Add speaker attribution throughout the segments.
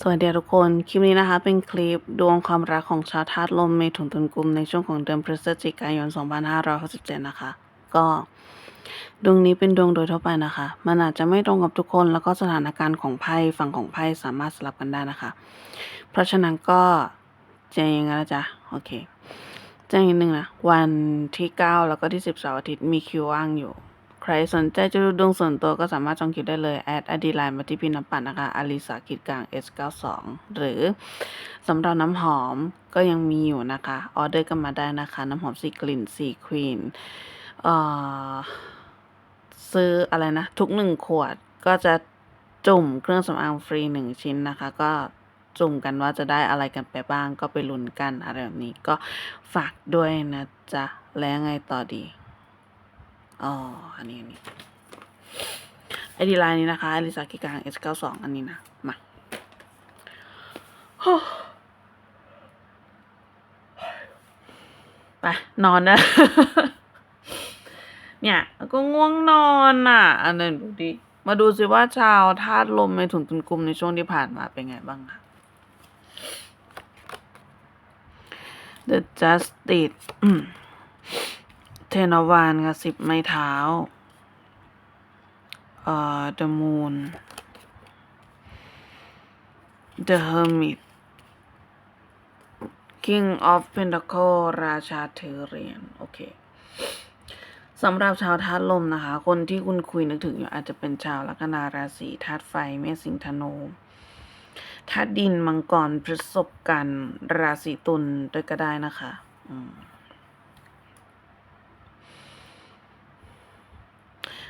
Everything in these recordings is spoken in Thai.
Speaker 1: สวัสดีทุกคน คลิปนี้นะคะ เป็นคลิปดวงความรักของชาวธาตุลมเมถุนตุลกุมในช่วงของเดือนพฤศจิกายน 2567 นะคะ ก็ดวงนี้เป็นดวงโดยทั่วไปนะคะ มันอาจจะไม่ตรงกับทุกคน แล้วก็สถานการณ์ของไพ่ฝั่งของไพ่สามารถสลับกันได้นะคะ เพราะฉะนั้นก็แจ้งยังไงนะจ๊ะ โอเคแจ้งนิดนึงนะ วันที่ 9 แล้วก็ที่10เสาร์อาทิตย์มีคิวว่างอยู่ ใครสนใจจะดูดวงส่วนตัวก็สามารถจองคิวได้เลย แอดอดีไลน์มาที่พินัปัดนะคะอาริสาคิดกลาง S92 หรือสำหรับน้ำหอมก็ยังมีอยู่นะคะ ออเดอร์กันมาได้นะคะ น้ำหอมสีกลิ่นสีควีนเอ่อซื้ออะไรนะ ทุกหนึ่งขวดก็จะจุ่มเครื่องสำอางฟรีหนึ่งชิ้นนะคะ ก็จุ่มกันว่าจะได้อะไรกันไปบ้างก็ไปลุ้นกันอะไรแบบนี้ก็ฝากด้วยนะจ๊ะ แล้วยังไงต่อดี อ๋อ อันนี้ อันนี้ไอดีไลน์นี้นะคะอลิซากิกลาง S92 อันนี้นะ มาไป นอนนะ เนี่ยก็ง่วงนอนอะ อันนั้นดูดิ มาดูสิว่าชาวธาตุลมในถุนตุนกลุ่มในช่วงที่ผ่านมาเป็นไงบ้างคะ The Justice ทนวานค่ะสิบไม้เท้า เอ่อ The Moon The Hermit King of Pentacle ราชาถือเหรียญโอเคสำหรับชาวธาตุลมนะคะ คนที่คุณคุยนึกถึงอยู่อาจจะเป็นชาวลัคนาราศีธาตุไฟเมษสิงธนูธาตุดินมังกรพฤษภกัน ราศีตุลด้วยก็ได้นะคะ อืม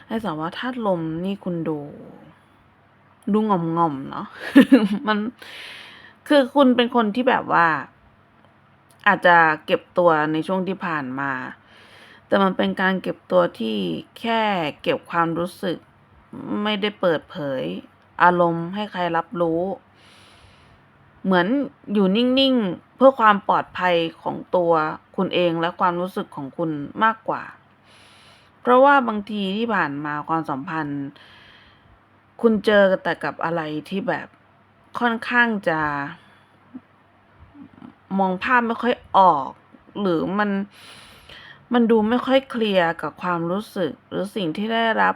Speaker 1: ไอ้สาวว่าธาตุลมนี่คุณดู ดูง่อมง่อมๆเนาะมันคือคุณเป็นคนที่แบบว่า อาจจะเก็บตัวในช่วงที่ผ่านมา แต่มันเป็นการเก็บตัวที่แค่เก็บความรู้สึก ไม่ได้เปิดเผย อารมณ์ให้ใครรับรู้ เหมือนอยู่นิ่งๆ เพื่อความปลอดภัยของตัวคุณเองและความรู้สึกของคุณมากกว่า เพราะว่าบางทีที่ผ่านมาความสัมพันธ์ คุณเจอแต่กับอะไรที่แบบค่อนข้างจะ มองภาพไม่ค่อยออก หรือมันมันดูไม่ค่อยเคลียร์กับความรู้สึก หรือสิ่งที่ได้รับ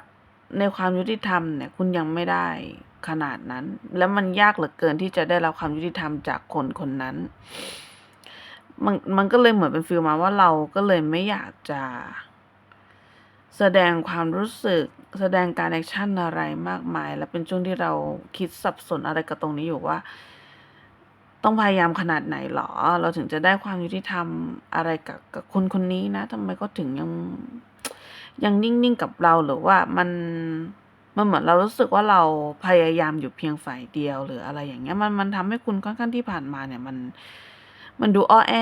Speaker 1: ในความยุติธรรมเนี่ย คุณยังไม่ได้ขนาดนั้น แล้วมันยากเหลือเกินที่จะได้รับความยุติธรรมจากคนคนนั้น มันมันก็เลยเหมือนเป็นฟีลมาว่าเราก็เลยไม่อยากจะ แสดงความรู้สึกแสดงการแอคชั่นอะไรมากมาย และเป็นช่วงที่เราคิดสับสนอะไรกับตรงนี้อยู่ว่า ต้องพยายามขนาดไหนหรอ เราถึงจะได้ความยุติธรรมอะไรกับกับคนคนนี้นะทำไมก็ถึงยังยังนิ่งๆกับเราหรือว่ามันมันเหมือนเรารู้สึกว่าเราพยายามอยู่เพียงฝ่ายเดียวหรืออะไรอย่างเงี้ยมันมันทำให้คุณค่อนข้างที่ผ่านมาเนี่ยมันมันดูอ้อแอ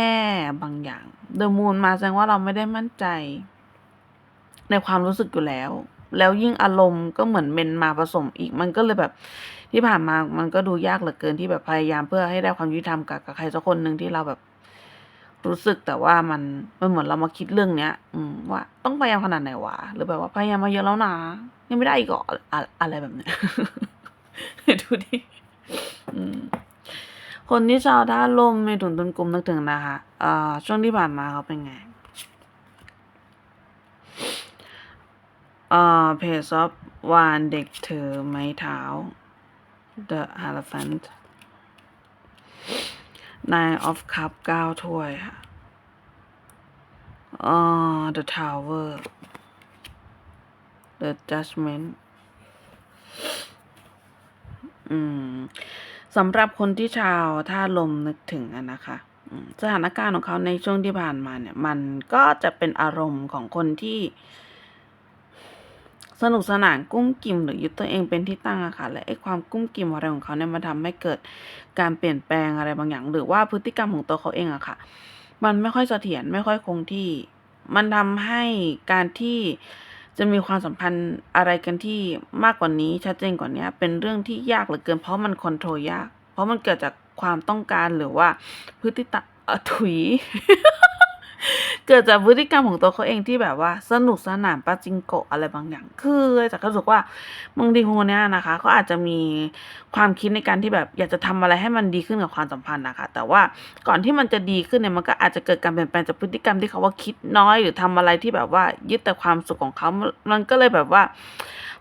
Speaker 1: บางอย่าง เดอะมูนมาแสดงว่าเราไม่ได้มั่นใจ ในความรู้สึกอยู่แล้ว แล้วยิ่งอารมณ์ก็เหมือนเมนมาผสมอีก มันก็เลยแบบที่ผ่านมามันก็ดูยากเหลือเกินที่แบบพยายามเพื่อให้ได้ความยุติธรรมกับกับใครสักคนหนึ่งที่เราแบบรู้สึกแต่ว่ามันมันเหมือนเรามาคิดเรื่องเนี้ย อืมว่าต้องพยายามขนาดไหนวะหรือแบบว่าพยายามมาเยอะแล้วนะยังไม่ได้อีกเหรออะอะไรแบบเนี้ยดูดิคนที่ชาวท่าลมในถุนตุนกลมนึกถึงนะคะอ่าช่วงที่ผ่านมาเขาเป็นไง อ่าเพจซอฟวานเด็กถือไม้เท้า The Elephant Nine of Cup เก้าถ้วยค่ะอ่า The Tower The Judgment อืมสำหรับคนที่ชาวท่าลมนึกถึงอะนะคะสถานการณ์ของเขาในช่วงที่ผ่านมาเนี่ย มันก็จะเป็นอารมณ์ของคนที่ สนุกสนานกุ้มกิ่มหรือยึดตัวเองเป็นที่ตั้งอะค่ะ และไอ้ความกุ้มกิ่มอะไรของเขาเนี่ยมันทำให้เกิดการเปลี่ยนแปลงอะไรบางอย่าง หรือว่าพฤติกรรมของตัวเขาเองอะค่ะ มันไม่ค่อยเสถียรไม่ค่อยคงที่ มันทำให้การที่จะมีความสัมพันธ์อะไรกันที่มากกว่านี้ชัดเจนกว่านี้เป็นเรื่องที่ยากเหลือเกิน เพราะมันคอนโทรลยาก เพราะมันเกิดจากความต้องการหรือว่าพฤติตะถุย เกิดจากพฤติกรรมของตัวเขาเองที่แบบว่า สนุกสนานปาจิงโกะอะไรบางอย่าง คือจากรู้สึกว่าบางทีคนคนเนี้ยนะคะเขาอาจจะมีความคิดในการที่แบบอยากจะทำอะไรให้มันดีขึ้นกับความสัมพันธ์นะคะ แต่ว่าก่อนที่มันจะดีขึ้นเนี่ยมันก็อาจจะเกิดการเปลี่ยนแปลงจากพฤติกรรมที่เขาว่าคิดน้อยหรือทำอะไรที่แบบว่ายึดแต่ความสุขของเขา มันก็เลยแบบว่า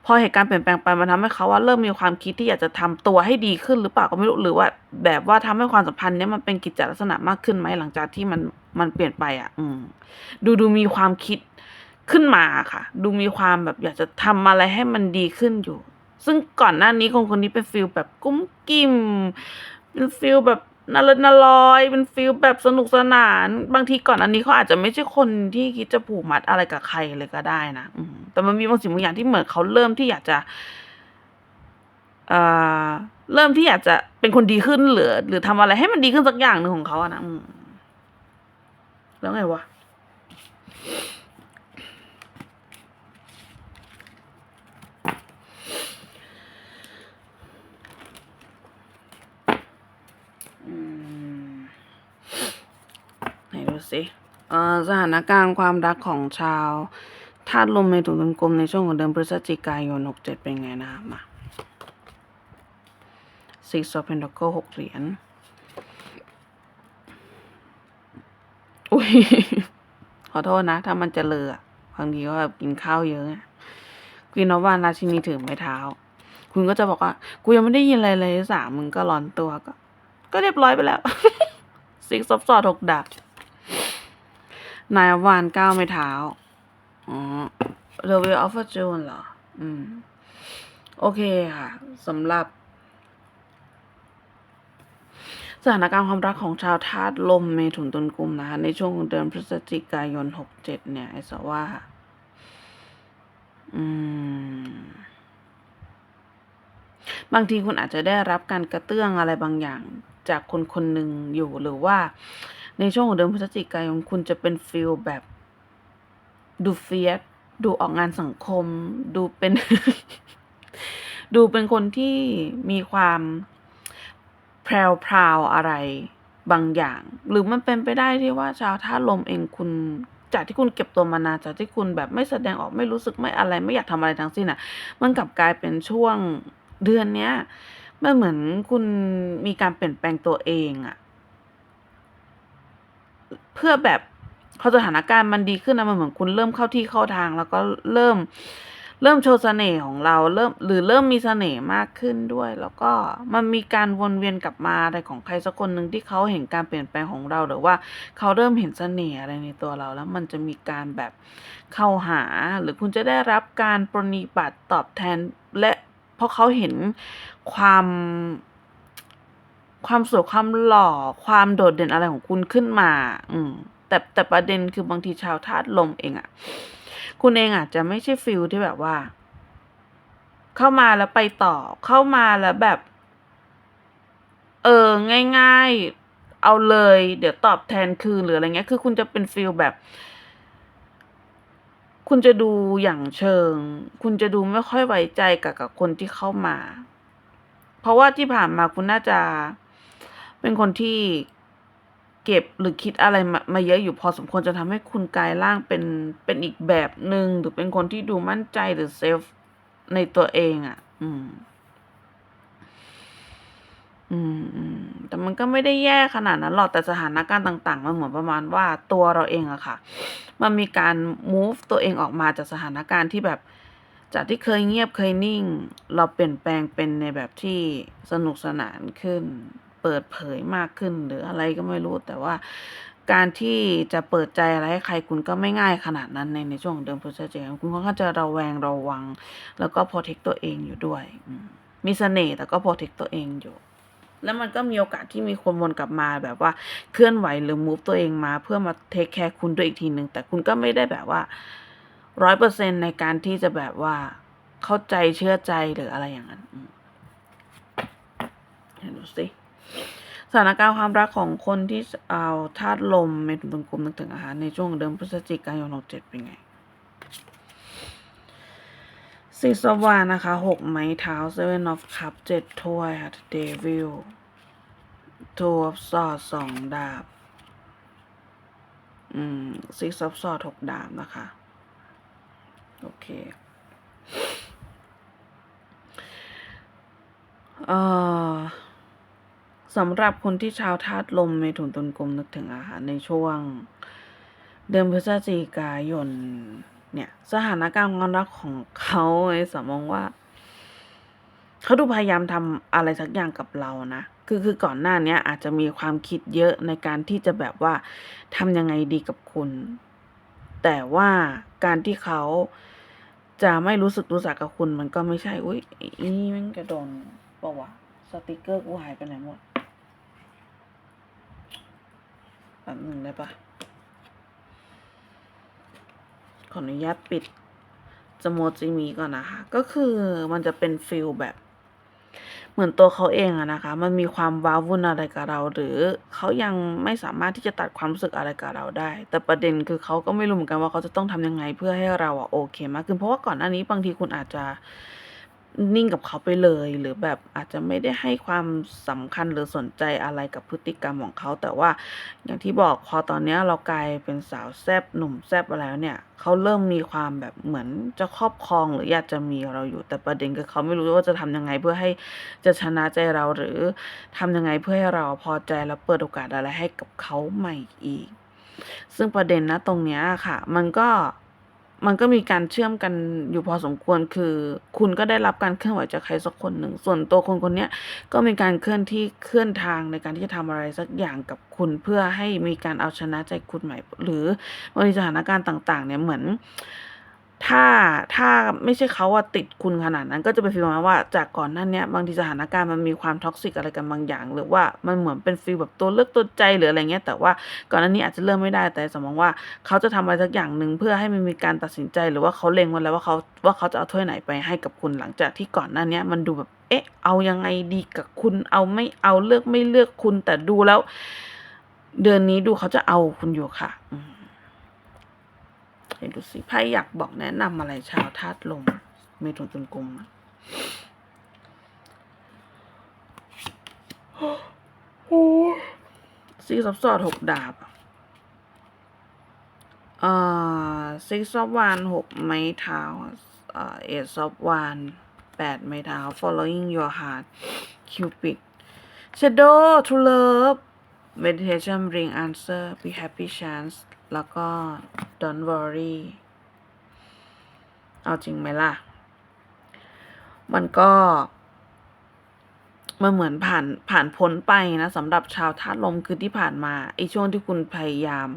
Speaker 1: พอเหตุการณ์เปลี่ยนแปลงไปมันทำให้เขาว่าเริ่มมีความคิดที่อยากจะทำตัวให้ดีขึ้นหรือเปล่าก็ไม่รู้หรือว่าแบบว่าทำให้ความสัมพันธ์เนี้ยมันเป็นกิจจลักษณะมากขึ้นไหมหลังจากที่มันมันเปลี่ยนไปอะ อืม ดูดูมีความคิดขึ้นมาค่ะ ดูมีความแบบอยากจะทำอะไรให้มันดีขึ้นอยู่ ซึ่งก่อนหน้านี้คนคนนี้เป็นฟิลแบบกุ้มกิ่มเป็นฟิลแบบ นาลนาลอยเป็นฟิลแบบสนุกสนาน บางทีก่อนอันนี้เขาอาจจะไม่ใช่คนที่คิดจะผูกมัดอะไรกับใครเลยก็ได้นะแต่มันมีบางสิ่งบางอย่างที่เหมือนเขาเริ่มที่อยากจะเอ่อเริ่มที่อยากจะเป็นคนดีขึ้นหรือ หรือทำอะไรให้มันดีขึ้นสักอย่างหนึ่งของเขาอะนะแล้วไงวะ อืมไหนดู สิสถานการณ์ความรักของชาวธาตุลมในถุงกลมในช่วงของเดือนพฤศจิกายนหกเจ็ดเป็นไงนะมา Six of Pentacles หกเหรียญ อุ้ย ขอโทษนะ ถ้ามันจะเลอะอบางทีก็แบบกินข้าวเยอะไงควีนอวานราชินีถือไม้เท้า คุณก็จะบอกว่า กูยังไม่ได้ยินอะไรเลยสามมึงก็ร้อนตัวก็ ก็เรียบร้อยไปแล้วซิกซอฟสอดหกดาบ นายวานก้าวไม้เท้า อ๋อ The Wheel of Fortune เหรอ อืม โอเคค่ะสำหรับ สถานการณ์ความรักของชาวธาตุลมเมถุนตุลกุมนะคะ ในช่วงของเดือนพฤศจิกายนหกเจ็ดเนี่ย ไอสว่า อืม บางทีคุณอาจจะได้รับการกระเตื้องอะไรบางอย่างจากคนคนหนึ่งอยู่หรือว่า ในช่วงของเดือนพฤศจิกายนคุณจะเป็นฟิลแบบ ดูเฟียสดูออกงานสังคม ดูเป็น ดูเป็นคนที่มีความแพรวๆอะไรบางอย่าง หรือมันเป็นไปได้ที่ว่าชาวท่าลมเองคุณจากที่คุณเก็บตัวมานานจากที่คุณแบบไม่แสดงออกไม่รู้สึกไม่อะไร ไม่อยากทำอะไรทั้งสิ้นอะ มันกลับกลายเป็นช่วงเดือนเนี้ยมันเหมือนคุณมีการเปลี่ยนแปลงตัวเองอะ เพื่อแบบพอสถานการณ์มันดีขึ้นนะมันเหมือนคุณเริ่มเข้าที่เข้าทาง แล้วก็เริ่ม เริ่มโชว์เสน่ห์ของเราเริ่มหรือเริ่มมีเสน่ห์มากขึ้นด้วย แล้วก็มันมีการวนเวียนกลับมาอะไรของใครสักคนหนึ่งที่เขาเห็นการเปลี่ยนแปลงของเราหรือว่าเขาเริ่มเห็นเสน่ห์อะไรในตัวเรา แล้วมันจะมีการแบบเข้าหา หรือคุณจะได้รับการปรนนิบัติตอบแทนและเพราะเขาเห็นความ ความสวยความหล่อความโดดเด่นอะไรของคุณขึ้นมา อืม แต่แต่ประเด็นคือบางทีชาวธาตุลมเองอะคุณเองอาจจะไม่ใช่ฟิลที่แบบว่า เข้ามาแล้วไปต่อ เข้ามาแล้วแบบ เออ ง่าย ๆ เอาเลย เดี๋ยวตอบแทนคืนหรืออะไรเงี้ย คือคุณจะเป็นฟิลแบบ คุณจะดูอย่างเชิง คุณจะดูไม่ค่อยไว้ใจกับกับคนที่เข้ามา เพราะว่าที่ผ่านมาคุณน่าจะ เป็นคนที่เก็บหรือคิดอะไรมามาเยอะอยู่พอสมควรจะทำให้คุณกลายร่างเป็นเป็นอีกแบบหนึ่งหรือเป็นคนที่ดูมั่นใจหรือเซฟในตัวเองอะ่ะ อืม อืมอืมแต่มันก็ไม่ได้แย่ขนาดนั้นหรอกแต่สถานการณ์ต่างๆมันเหมือนประมาณว่าตัวเราเองอะค่ะ มันมีการ move ตัวเองออกมาจากสถานการณ์ที่แบบ จากที่เคยเงียบเคยนิ่ง เราเปลี่ยนแปลงเป็นในแบบที่สนุกสนานขึ้น เปิดเผยมากขึ้น หรืออะไรก็ไม่รู้ แต่ว่าการที่จะเปิดใจอะไรให้ใครคุณก็ไม่ง่ายขนาดนั้นในในช่วงเดือนพฤศจิกายนคุณค่อนจะระแวงระวัง แล้วก็ protect ตัวเองอยู่ด้วย มีเสน่ห์แต่ก็ protect ตัวเองอยู่ แล้วมันก็มีโอกาสที่มีคนวนกลับมาแบบว่าเคลื่อนไหวหรือ move ตัวเองมา เพื่อมาเทคแคร์คุณด้วยอีกทีหนึ่งแต่คุณก็ไม่ได้แบบว่าร้อยเปอร์เซ็นในการที่จะแบบว่าเข้าใจเชื่อใจหรืออะไรอย่างนั้นเห็นดูสิ สถานการณ์ความรักของคนที่เอาธาตุลมเมถุนตุลกุมนึกถึงอาหารในช่วงเดือนพฤศจิกายนหกเจ็ดเป็นไงสีสว่านนะคะหกไม้เท้า seven of cup เจ็ดถ้วยค่ะ devil two of swords สองดาบ อืมซิกซับซอดหกดาบนะคะ โอเค เอ่อ สำหรับคนที่ชาวธาตุลมเมถุนตุลกลมนึกถึงอาหารในช่วง เดือนพฤศจิกายนเนี่ยสถานการณ์ความรักของเขาไอ้สมองว่า เขาดูพยายามทำอะไรสักอย่างกับเรานะคือคือก่อนหน้าเนี้ยอาจจะมีความคิดเยอะในการที่จะแบบว่าทำยังไงดีกับคุณ แต่ว่าการที่เขาจะไม่รู้สึกรู้สักกับคุณ มันก็ไม่ใช่ อุ๊ยอีนี่ม่งกระโดนปะวะสติกเกอร์กูหายไปไหนหมดแป๊บหนึ่งได้ปะขออนุญาตปิดสโมจิมีก่อนนะคะ ก็คือมันจะเป็นฟิลแบบ เหมือนตัวเขาเองอะนะคะ มันมีความว้าวุ่นอะไรกับเรา หรือเขายังไม่สามารถที่จะตัดความรู้สึกอะไรกับเราได้ แต่ประเด็นคือเขาก็ไม่รู้เหมือนกันว่าเขาจะต้องทำยังไงเพื่อให้เราอะโอเคมากขึ้นเพราะว่าก่อนหน้านี้บางทีคุณอาจจะ นิ่งกับเขาไปเลย หรือแบบอาจจะไม่ได้ให้ความสำคัญหรือสนใจอะไรกับพฤติกรรมของเขา แต่ว่าอย่างที่บอกพอตอนเนี้ยเรากลายเป็นสาวแซบหนุ่มแซบไปแล้วเนี่ย เขาเริ่มมีความแบบเหมือนจะครอบครองหรืออยากจะมีเราอยู่แต่ประเด็นคือเขาไม่รู้ว่าจะทำยังไงเพื่อให้จะชนะใจเราหรือทำยังไงเพื่อให้เราพอใจแล้วเปิดโอกาสอะไรให้กับเขาใหม่อีก ซึ่งประเด็นนะตรงเนี้ยค่ะ มันก็ มันก็มีการเชื่อมกันอยู่พอสมควรคือ คุณก็ได้รับการเคลื่อนไหวจากใครสักคนหนึ่ง ส่วนตัวคนคนนี้ก็มีการเคลื่อนที่เคลื่อนทางในการที่จะทำอะไรสักอย่างกับคุณเพื่อให้มีการเอาชนะใจคุณใหม่ หรือบางสถานการณ์ต่าง ๆ เนี่ยเหมือน ถ้าถ้าไม่ใช่เขาอะติดคุณขนาดนั้น ก็จะเป็นฟีลประมาณว่าจากก่อนหน้าเนี้ยบางทีสถานการณ์มันมีความ toxic อะไรกันบางอย่าง หรือว่ามันเหมือนเป็นฟีลแบบตัวเลือกตัวใจหรืออะไรเงี้ยแต่ว่าก่อนหน้านี้อาจจะเลือกไม่ได้แต่สมมองว่าเขาจะทำอะไรสักอย่างหนึ่งเพื่อให้มันมีการตัดสินใจหรือว่าเขาเล็งไว้แล้วว่าเขาว่าเขาจะเอาถ้วยไหนไปให้กับคุณหลังจากที่ก่อนหน้าเนี้ยมันดูแบบเอ๊ะ เอายังไงดีกับคุณเอาไม่เอาเลือกไม่เลือกคุณแต่ดูแล้ว เดือนนี้ดูเขาจะเอาคุณอยู่ค่ะ อืม ให้ดูสิไพ่อยากบอกแนะนำอะไรชาวธาตุลมเมถุนตุลกุมอะโอ้ซีซับซอดหกดาบเอ่อซิกซอบวานหกไม้เท้าเอ่อเอซอบวานแปดไม้เท้า following your heart cupid shadow to love meditation bring answer be happy chance แล้วก็ don't worry เอาจริงไหมล่ะ มันก็มันเหมือนผ่านผ่านพ้นไปนะสำหรับชาวธาตุลมคือที่ผ่านมาไอ้ช่วงที่คุณพยายาม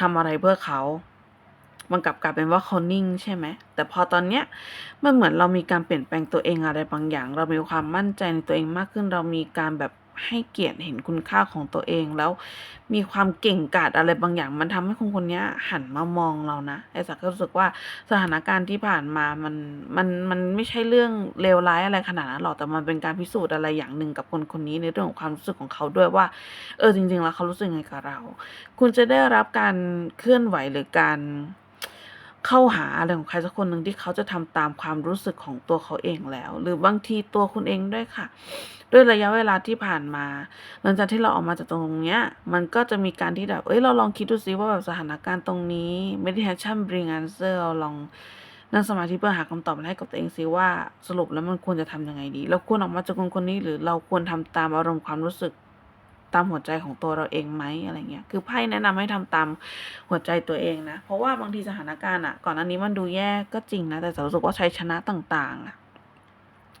Speaker 1: ทำอะไรเพื่อเขา มันกลับกลายเป็นว่าเขานิ่งใช่ไหม แต่พอตอนเนี้ยมันเหมือนเรามีการเปลี่ยนแปลงตัวเองอะไรบางอย่าง เรามีความมั่นใจในตัวเองมากขึ้น เรามีการแบบ ให้เกียรติเห็นคุณค่าของตัวเองแล้วมีความเก่งกาจอะไรบางอย่าง มันทำให้คนคนนี้หันมามองเรานะไอ้สักก็รู้สึกว่าสถานการณ์ที่ผ่านมามันมันมันไม่ใช่เรื่องเลวร้ายอะไรขนาดนั้นหรอกแต่มันเป็นการพิสูจน์อะไรอย่างหนึ่งกับคนคนนี้ในเรื่องของความรู้สึกของเขาด้วยว่า เออจริง ๆ แล้วเขารู้สึกยังไงกับเรา คุณจะได้รับการเคลื่อนไหวหรือการ เข้าหาอะไรของใครสักคนหนึ่งที่เขาจะทำตามความรู้สึกของตัวเขาเองแล้ว หรือบางทีตัวคุณเองด้วยค่ะ ด้วยระยะเวลาที่ผ่านมา หลังจากที่เราออกมาจากตรงเนี้ย มันก็จะมีการที่แบบ เอ้ยเราลองคิดดูซิว่าแบบสถานการณ์ตรงนี้ meditation bring answer เราลองนั่งสมาธิเพื่อหาคำตอบมาให้กับตัวเองซิว่าสรุปแล้วมันควรจะทำยังไงดี เราควรออกมาจากคนคนนี้หรือเราควรทำตามอารมณ์ความรู้สึก ตามหัวใจของตัวเราเองไหมอะไรเงี้ยคือไพ่แนะนำให้ทำตามหัวใจตัวเองนะ เพราะว่าบางทีสถานการณ์อะก่อนอันนี้มันดูแย่ก็จริงนะ แต่รู้สึกว่าชัยชนะต่างๆอะ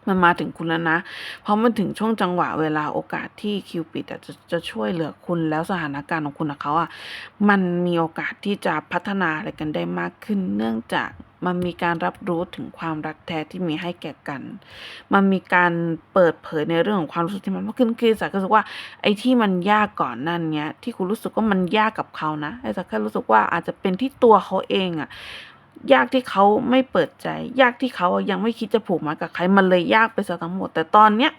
Speaker 1: มันมาถึงคุณแล้วนะ เพราะมันถึงช่วงจังหวะเวลาโอกาสที่คิวปิดอะจะจะช่วยเหลือคุณแล้วสถานการณ์ของคุณกับเขาอะ มันมีโอกาสที่จะพัฒนาอะไรกันได้มากขึ้น เนื่องจากมันมีการรับรู้ถึงความรักแท้ที่มีให้แก่กัน มันมีการเปิดเผยในเรื่องของความรู้สึกที่มันมากขึ้นคือสักก็รู้สึกว่าไอ้ที่มันยากก่อนนั่นเนี้ยที่คุณรู้สึกว่ามันยากกับเขานะไอ้สักแค่รู้สึกว่าอาจจะเป็นที่ตัวเขาเองอะ ยากที่เขาไม่เปิดใจ ยากที่เขายังไม่คิดจะผูกมัดกับใครมันเลยยากไปซะทั้งหมด แต่ตอนเนี้ย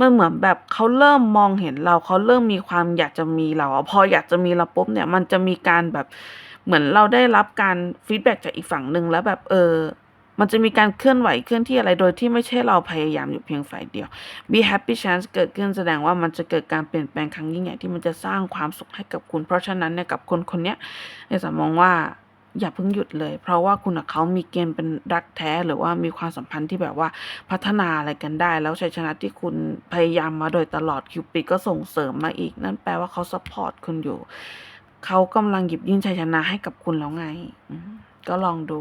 Speaker 1: มันเหมือนแบบเขาเริ่มมองเห็นเราเขาเริ่มมีความอยากจะมีเราพออยากจะมีเราปุ๊บเนี่ย มันจะมีการแบบเหมือนเราได้รับการฟีดแบ็กจากอีกฝั่งหนึ่งแล้วแบบเออมันจะมีการเคลื่อนไหวเคลื่อนที่อะไรโดยที่ไม่ใช่เราพยายามอยู่เพียงฝ่ายเดียว be happy chance เกิดขึ้นแสดงว่ามันจะเกิดการเปลี่ยนแปลงครั้งยิ่งใหญ่ที่มันจะสร้างความสุขให้กับคุณ เพราะฉะนั้นเนี่ยกับคนคนนี้ยเอสมองว่า อย่าเพิ่งหยุดเลย เพราะว่าคุณกับเขามีเกณฑ์เป็นรักแท้หรือว่ามีความสัมพันธ์ที่แบบว่าพัฒนาอะไรกันได้ แล้วชัยชนะที่คุณพยายามมาโดยตลอดคิวปิดก็ส่งเสริมมาอีก นั่นแปลว่าเขาสปอร์ตคุณอยู่ เขากำลังหยิบยื่นชัยชนะให้กับคุณแล้วไงก็ลองดู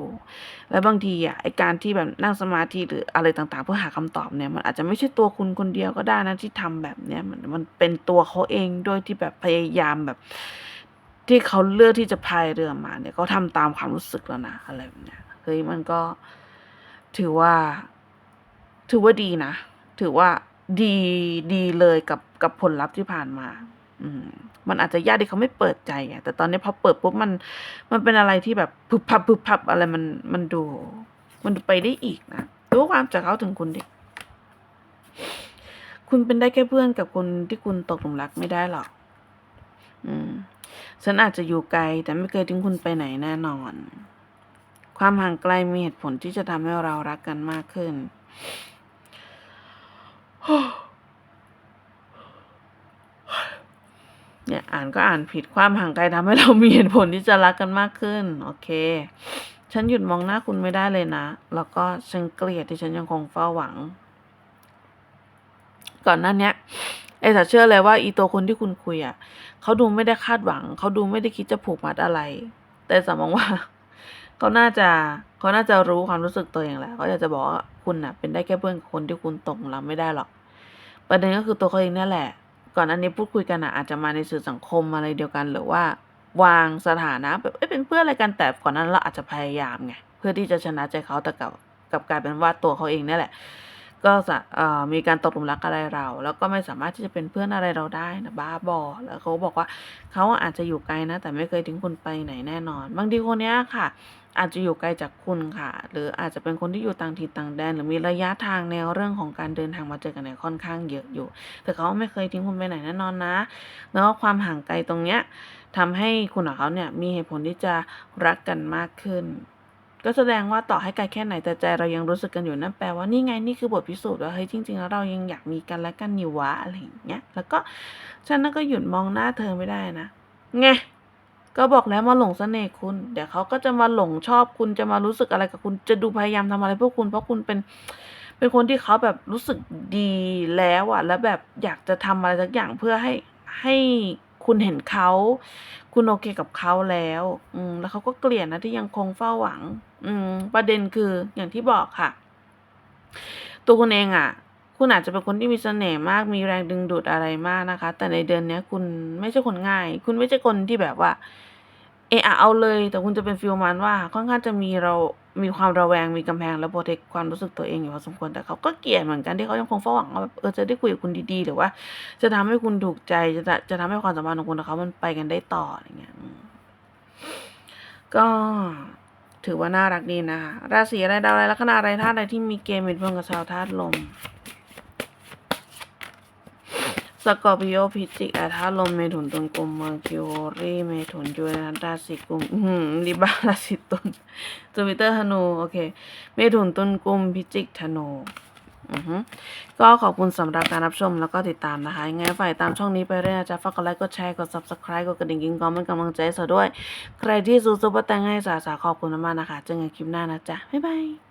Speaker 1: แล้วบางทีอะไอการที่แบบนั่งสมาธิหรืออะไรต่างๆ เพื่อหาคำตอบเนี่ย มันอาจจะไม่ใช่ตัวคุณคนเดียวก็ได้นะที่ทำแบบเนี้ยมันมันเป็นตัวเขาเองด้วยที่แบบพยายามแบบ ที่เขาเลือกที่จะพายเรือมาเนี่ยเขาทำตามความรู้สึกแล้วนะอะไรแบบเนี้ยเฮ้ยมันก็ถือว่า ถือว่าดีนะ ถือว่าดีดีเลยกับกับผลลัพธ์ที่ผ่านมา อืม มันอาจจะยากที่เขาไม่เปิดใจไงแต่ตอนนี้พอเปิดปุ๊บมัน มันเป็นอะไรที่แบบพึบพับพึบพับอะไรมันมันดู มันดูไปได้อีกนะรู้ความจากเขาถึงคุณดิคุณเป็นได้แค่เพื่อนกับคนที่คุณตกหลุมรักไม่ได้หรอก อืม ฉันอาจจะอยู่ไกล แต่ไม่เคยทิ้งคุณไปไหนแน่นอน ความห่างไกลมีเหตุผลที่จะทำให้เรารักกันมากขึ้น เนี่ยอ่านก็อ่านผิดความห่างไกลทำให้เรามีเหตุผลที่จะรักกันมากขึ้น โอเค ฉันหยุดมองหน้าคุณไม่ได้เลยนะ แล้วก็ฉันเกลียดที่ฉันยังคงเฝ้าหวัง ก่อนหน้านี้ยเอสาเชื่อเลยว่าอีตัวคนที่คุณคุยอะ เขาดูไม่ได้คาดหวัง เขาดูไม่ได้คิดจะผูกมัดอะไร แต่สมองว่า เขาน่าจะเขาน่าจะรู้ความรู้สึกตัวเองแหละเขาอยากจะบอกว่าคุณน่ะ เป็นได้แค่เพื่อนคนที่คุณตกหลุมรักไม่ได้หรอก ประเด็นก็คือตัวเขาเองนี่แหละ ก่อนอันนี้พูดคุยกันอะอาจจะมาในสื่อสังคมอะไรเดียวกัน หรือว่าวางสถานะแบบเอ้ยเป็นเพื่อนอะไรกันแต่ก่อนนั้นเราอาจจะพยายามไงเพื่อที่จะชนะใจเขาแต่กับกับกลายเป็นว่าตัวเขาเองนี่แหละ ก็จะมีการตกหลุมรักอะไรเรา แล้วก็ไม่สามารถที่จะเป็นเพื่อนอะไรเราได้นะบ้าบอ แล้วเขาบอกว่าเขาอาจจะอยู่ไกลนะ แต่ไม่เคยทิ้งคุณไปไหนแน่นอน บางทีคนเนี้ยค่ะ อาจจะอยู่ไกลจากคุณค่ะ หรืออาจจะเป็นคนที่อยู่ต่างถิ่นต่างแดน หรือมีระยะทางในเรื่องของการเดินทางมาเจอกันเนี่ยค่อนข้างเยอะอยู่ แต่เขาไม่เคยทิ้งคุณไปไหนแน่นอนนะ แล้วความห่างไกลตรงเนี้ยทำให้คุณกับเขาเนี่ยมีเหตุผลที่จะรักกันมากขึ้น ก็แสดงว่าต่อให้ไกลแค่ไหนแต่ใจเรายังรู้สึกกันอยู่นั่นแปลว่านี่ไงนี่คือบทพิสูจน์ว่าเฮ้ยจริง ๆ แล้วเรายังอยากมีกันและกันอยู่วะอะไรอย่างเงี้ย แล้วก็ฉันนั่นก็หยุดมองหน้าเธอไม่ได้นะไงก็บอกแล้วมาหลงเสน่ห์คุณ เดี๋ยวเขาก็จะมาหลงชอบคุณจะมารู้สึกอะไรกับคุณจะดูพยายามทำอะไรพื่อคุณเพราะคุณเป็นเป็นคนที่เขาแบบรู้สึกดีแล้วอะแล้วแบบอยากจะทำอะไรสักอย่างเพื่อให้ให้ คุณเห็นเขา คุณโอเคกับเขาแล้ว อืม แล้วเขาก็เกลียดนะที่ยังคงเฝ้าหวัง อืม ประเด็นคืออย่างที่บอกค่ะ ตัวคุณเองอะคุณอาจจะเป็นคนที่มีเสน่ห์มากมีแรงดึงดูดอะไรมากนะคะ แต่ในเดือนเนี้ยคุณไม่ใช่คนง่าย คุณไม่ใช่คนที่แบบว่า เออเอาเลย แต่คุณจะเป็นฟีลมันว่า ค่อนข้างจะมีเรา มีความระแวงมีกำแพงและโปรเทคความรู้สึกตัวเองอยู่พอสมควรแต่เขาก็เกลียดเหมือนกันที่เขายังคงเฝ้าหวังว่าแบบเออจะได้คุยกับคุณดีๆ หรือว่า จะทำให้คุณถูกใจจะจะจะทำให้ความสัมพันธ์ของคุณกับเขามันไปกันได้ต่ออะไรเงี้ยก็ถือว่าน่ารักดีนะคะราศีอะไรดาวอะไรลัคนาอะไรธาตุอะไรที่มีเกมเป็นเพื่อนกับชาวธาตุลม สกอร์ปิโอพิจิกอาธาลมเมถุนตุลกุมเมอร์คิวรีเมถุนยูเรนัสราศีกุมอืมลิบาราศีตุลจูปิเตอร์ธนู โอเค เมถุนตุลกุมพิจิกธนูอือฮึก็ขอบคุณสำหรับการรับชมแล้วก็ติดตามนะคะยังไงฝ่ายตามช่องนี้ไปเรื่อยนะจ๊ะฝากกดไลค์กดแชร์กด subscribe กดกระดิ่งกิ้งกองเป็นกำลังใจสาวด้วย ใครที่ซูซูเปอร์แตงให้สาสาขอบคุณมากๆนะคะเจอกันคลิปหน้านะจ๊ะ บ๊ายบาย